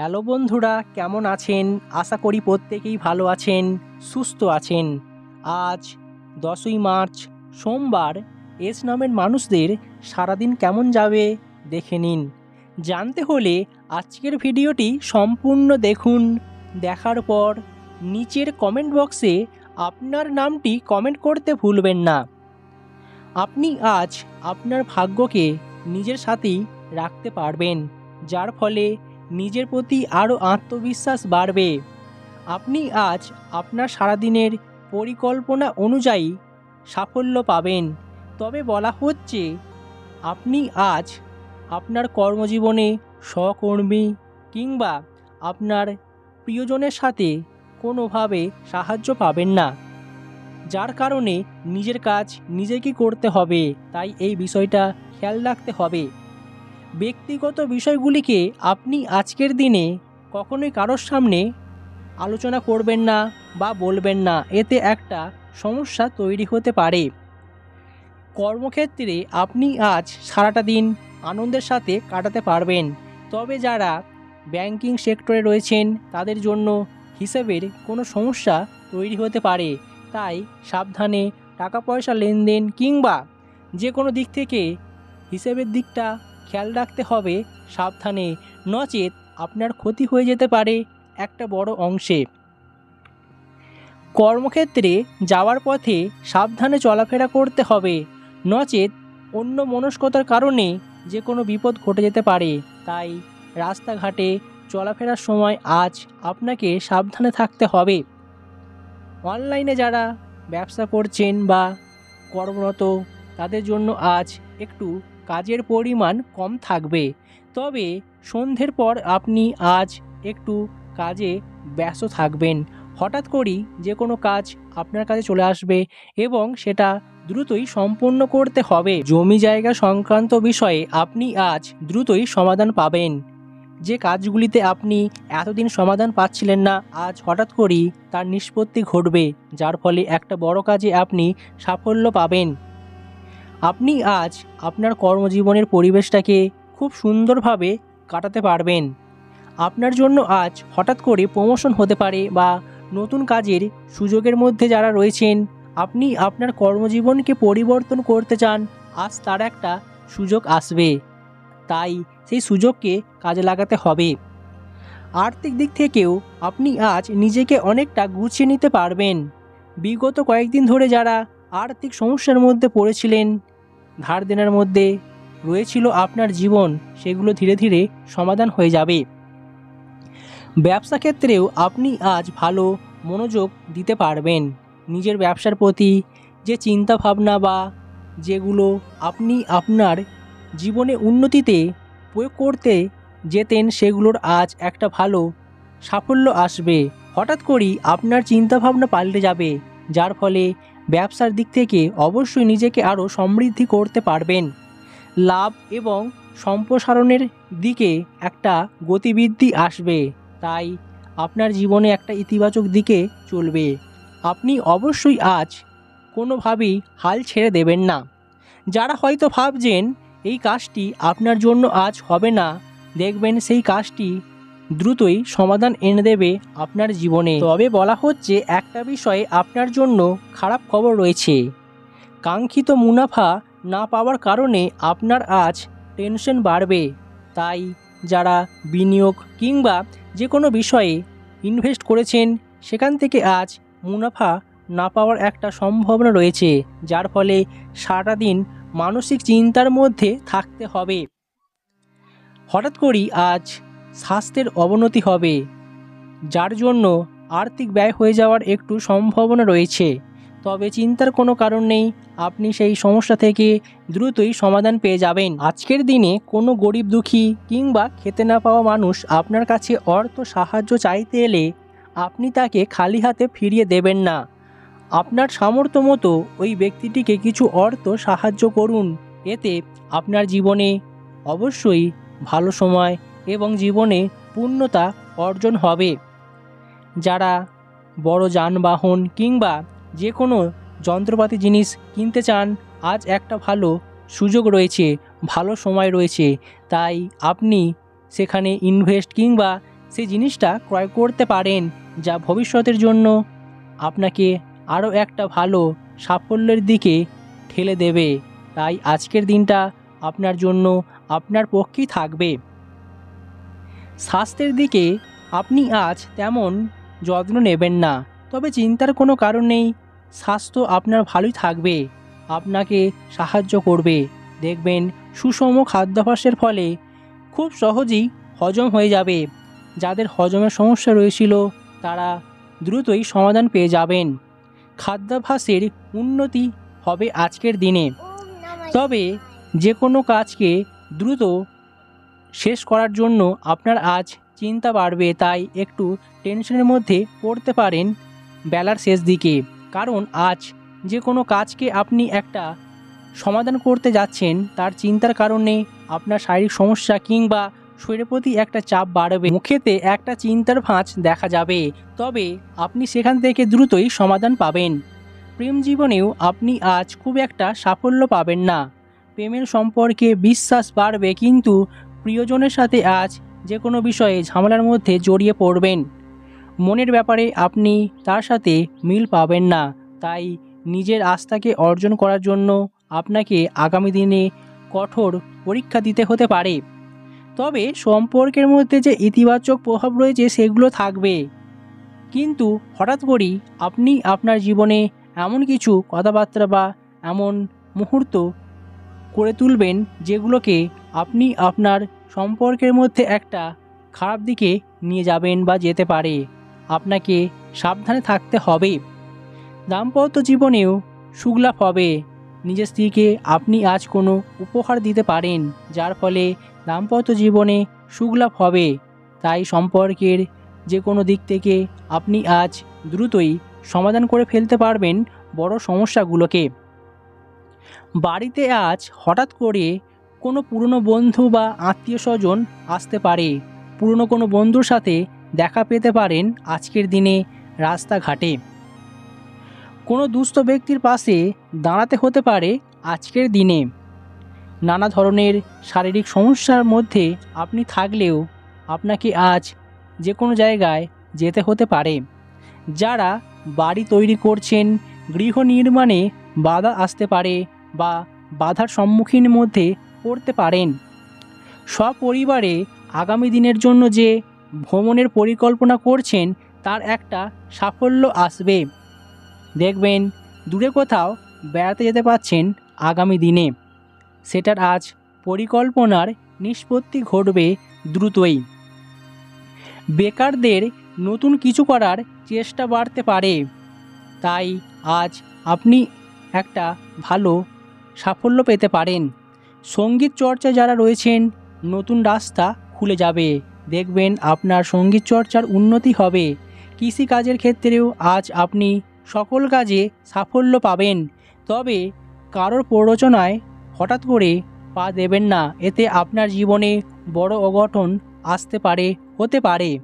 Hello বন্ধুরা, কেমন আছেন? আশা করি প্রত্যেকেই ভালো আছেন, সুস্থ আছেন। আজ দশই মার্চ, সোমবার, এস নামের মানুষদের সারাদিন কেমন যাবে দেখে নিন। জানতে হলে আজকের ভিডিওটি সম্পূর্ণ দেখুন। দেখার পর নিচের কমেন্ট বক্সে আপনার নামটি কমেন্ট করতে ভুলবেন না। আপনি আজ আপনার ভাগ্যকে নিজের সাথেই রাখতে পারবেন, যার ফলে নিজের প্রতি আরও আত্মবিশ্বাস বাড়বে। আপনি আজ আপনার সারাদিনের পরিকল্পনা অনুযায়ী সাফল্য পাবেন। তবে বলা হচ্ছে, আপনি আজ আপনার কর্মজীবনে সহকর্মী কিংবা আপনার প্রিয়জনের সাথে কোনোভাবে সাহায্য পাবেন না, যার কারণে নিজের কাজ নিজেকে করতে হবে। তাই এই বিষয়টা খেয়াল রাখতে হবে। ব্যক্তিগত বিষয়গুলিকে আপনি আজকের দিনে কখনোই কারোর সামনে আলোচনা করবেন না বা বলবেন না, এতে একটা সমস্যা তৈরি হতে পারে। কর্মক্ষেত্রে আপনি আজ সারাটা দিন আনন্দের সাথে কাটাতে পারবেন, তবে যারা ব্যাংকিং সেক্টরে রয়েছেন, তাদের জন্য হিসেবের কোনো সমস্যা তৈরি হতে পারে। তাই সাবধানে টাকা পয়সা লেনদেন কিংবা যে কোনো দিক থেকে হিসেবের দিকটা খেয়াল রাখতে হবে, সাবধানে। নচেত আপনার ক্ষতি হয়ে যেতে পারে একটা বড় অংশে। কর্মক্ষেত্রে যাওয়ার পথে সাবধানে চলাফেরা করতে হবে। নচেত অন্য মনস্কতার কারণে যে কোনো বিপদ ঘটে যেতে পারে। তাই রাস্তাঘাটে চলাফেরার সময় আজ আপনাকে সাবধানে থাকতে হবে। অনলাইনে যারা ব্যবসা করছেন বা কর্মরত, তাদের জন্য আজ একটু কাজের পরিমাণ কম থাকবে। তবে সন্ধ্যের পর আপনি আজ একটু কাজে ব্যস্ত থাকবেন। হঠাৎ করেই যে কোনো কাজ আপনার কাছে চলে আসবে এবং সেটা দ্রুতই সম্পূর্ণ করতে হবে। জমি জায়গা সংক্রান্ত বিষয়ে আপনি আজ দ্রুতই সমাধান পাবেন। যে কাজগুলিতে আপনি এতদিন সমাধান পাচ্ছিলেন না, আজ হঠাৎ করেই তার নিষ্পত্তি ঘটবে, যার ফলে একটা বড় কাজে আপনি সাফল্য পাবেন। আপনি আজ আপনার কর্মজীবনের পরিবেশটাকে খুব সুন্দরভাবে কাটাতে পারবেন। আপনার জন্য আজ হঠাৎ করে প্রমোশন হতে পারে বা নতুন কাজের সুযোগের মধ্যে যারা রয়েছেন, আপনি আপনার কর্মজীবনকে পরিবর্তন করতে চান, আজ তার একটা সুযোগ আসবে। তাই সেই সুযোগকে কাজে লাগাতে হবে। আর্থিক দিক থেকেও আপনি আজ নিজেকে অনেকটা গুছিয়ে নিতে পারবেন। বিগত কয়েকদিন ধরে যারা আর্থিক সমস্যার মধ্যে পড়েছিলেন ধার দেনার মধ্যে রয়েছিল আপনার জীবন, সেগুলো ধীরে ধীরে সমাধান হয়ে যাবে। ব্যবসা ক্ষেত্রেও আপনি আজ ভালো মনোযোগ দিতে পারবেন। নিজের ব্যবসার প্রতি যে চিন্তা ভাবনা বা যেগুলো আপনি আপনার জীবনে উন্নতিতে প্রয়োগ করতে যেতেন, সেগুলোর আজ একটা ভালো সাফল্য আসবে। হঠাৎ করেই আপনার চিন্তাভাবনা পাল্টে যাবে, যার ফলে ব্যবসার দিক থেকে অবশ্যই নিজেকে আরও সমৃদ্ধি করতে পারবেন। লাভ এবং সম্প্রসারণের দিকে একটা গতিবৃদ্ধি আসবে, তাই আপনার জীবনে একটা ইতিবাচক দিকে চলবে। আপনি অবশ্যই আজ কোনোভাবেই হাল ছেড়ে দেবেন না। যারা হয়তো ভাবছেন, এই কাজটি আপনার জন্য আজ হবে না, দেখবেন সেই কাজটি দ্রুতই সমাধান এনে দেবে আপনার জীবনে। তবে বলা হচ্ছে, একটা বিষয়ে আপনার জন্য খারাপ খবর রয়েছে। কাঙ্ক্ষিত মুনাফা না পাওয়ার কারণে আপনার আজ টেনশন বাড়বে। তাই যারা বিনিয়োগ কিংবা যে কোনো বিষয়ে ইনভেস্ট করেছেন, সেখান থেকে আজ মুনাফা না পাওয়ার একটা সম্ভাবনা রয়েছে, যার ফলে সারাদিন মানসিক চিন্তার মধ্যে থাকতে হবে। হঠাৎ করেই আজ স্বাস্থ্যের অবনতি হবে, যার জন্য আর্থিক ব্যয় হয়ে যাওয়ার একটু সম্ভাবনা রয়েছে। তবে চিন্তার কোনো কারণ নেই, আপনি সেই সমস্যা থেকে দ্রুতই সমাধান পেয়ে যাবেন। আজকের দিনে কোনো গরিব দুঃখী কিংবা খেতে না পাওয়া মানুষ আপনার কাছে অর্থ সাহায্য চাইতে এলে আপনি তাকে খালি হাতে ফিরিয়ে দেবেন না। আপনার সামর্থ্য মতো ওই ব্যক্তিটিকে কিছু অর্থ সাহায্য করুন, এতে আপনার জীবনে অবশ্যই ভালো সময় এবং জীবনে পূর্ণতা অর্জন হবে। যারা বড় যানবাহন কিংবা যে কোনো যন্ত্রপাতি জিনিস কিনতে চান, আজ একটা ভালো সুযোগ রয়েছে, ভালো সময় রয়েছে। তাই আপনি সেখানে ইনভেস্ট কিংবা সেই জিনিসটা ক্রয় করতে পারেন, যা ভবিষ্যতের জন্য আপনাকে আরও একটা ভালো সাফল্যের দিকে ঠেলে দেবে। তাই আজকের দিনটা আপনার জন্য আপনার পক্ষেই থাকবে। স্বাস্থ্যের দিকে আপনি আজ তেমন যত্ন নেবেন না। তবে চিন্তার কোনো কারণ নেই। স্বাস্থ্য আপনার ভালোই থাকবে। আপনাকে সাহায্য করবে। দেখবেন সুষম খাদ্যাভ্যাসের ফলে খুব সহজেই হজম হয়ে যাবে। যাদের হজমের সমস্যা রয়েছিল, তারা দ্রুতই সমাধান পেয়ে যাবেন। খাদ্যাভ্যাসের উন্নতি হবে আজকের দিনে। তবে যে কোনো কাজকে দ্রুত শেষ করার জন্য আপনার আজ চিন্তা বাড়বে, তাই একটু টেনশনের মধ্যে পড়তে পারেন বেলার শেষ দিকে। কারণ আজ যে কোনো কাজকে আপনি একটা সমাধান করতে যাচ্ছেন, তার চিন্তার কারণে আপনার শারীরিক সমস্যা কিংবা শরীরের প্রতি একটা চাপ বাড়বে। মুখেতে একটা চিন্তার ভাঁজ দেখা যাবে, তবে আপনি সেখান থেকে দ্রুতই সমাধান পাবেন। প্রেম জীবনেও আপনি আজ খুব একটা সাফল্য পাবেন না। প্রেমের সম্পর্কে বিশ্বাস বাড়বে, কিন্তু প্রিয়জনের সাথে আজ যে কোনো বিষয়ে ঝামেলার মধ্যে জড়িয়ে পড়বেন। মনের ব্যাপারে আপনি তার সাথে মিল পাবেন না। তাই নিজের আস্থাকে অর্জন করার জন্য আপনাকে আগামী দিনে কঠোর পরীক্ষা দিতে হতে পারে। তবে সম্পর্কের মধ্যে যে ইতিবাচক প্রভাব রয়েছে সেগুলো থাকবে। কিন্তু হঠাৎ করেই আপনি আপনার জীবনে এমন কিছু কথাবার্তা বা এমন মুহূর্ত করে তুলবেন যেগুলোকে আপনি আপনার সম্পর্কের মধ্যে একটা খারাপ দিকে নিয়ে যাবেন বা যেতে পারে। আপনাকে সাবধানে থাকতে হবে। দাম্পত্য জীবনেও সুগলাভ হবে। নিজের স্ত্রীকে আপনি আজ কোনো উপহার দিতে পারেন, যার ফলে দাম্পত্য জীবনে সুগলাভ হবে। তাই সম্পর্কের যে কোনো দিক থেকে আপনি আজ দ্রুতই সমাধান করে ফেলতে পারবেন বড় সমস্যাগুলোকে। বাড়িতে আজ হঠাৎ করে কোনো পুরনো বন্ধু বা আত্মীয় স্বজন আসতে পারে। পুরনো কোনো বন্ধুর সাথে দেখা পেতে পারেন আজকের দিনে রাস্তাঘাটে। কোনো দুস্থ ব্যক্তির পাশে দাঁড়াতে হতে পারে আজকের দিনে। নানা ধরনের শারীরিক সমস্যার মধ্যে আপনি থাকলেও আপনাকে আজ যে কোনো জায়গায় যেতে হতে পারে। যারা বাড়ি তৈরি করছেন, গৃহ নির্মাণে বাধা আসতে পারে বা বাধার সম্মুখীন মধ্যে পড়তে পারেন। সপরিবারে আগামী দিনের জন্য যে ভ্রমণের পরিকল্পনা করছেন, তার একটা সাফল্য আসবে। দেখবেন, দূরে কোথাও বেড়াতে যেতে পাচ্ছেন আগামী দিনে। সেটার আজ পরিকল্পনার নিষ্পত্তি ঘটবে দ্রুতই। বেকারদের নতুন কিছু করার চেষ্টা বাড়তে পারে। তাই আজ আপনি একটা ভালো সাফল্য পেতে পারেন। সংগীত চর্চা যারা রয়েছেন, নতুন রাস্তা খুলে যাবে। দেখবেন আপনার সংগীত চর্চার উন্নতি হবে। কৃষিকাজের ক্ষেত্রেও আজ আপনি সকল কাজে সাফল্য পাবেন। তবে কারোর প্ররোচনায় হঠাৎ করে পা দেবেন না। এতে আপনার জীবনে বড় অঘটন আসতে পারে, হতে পারে।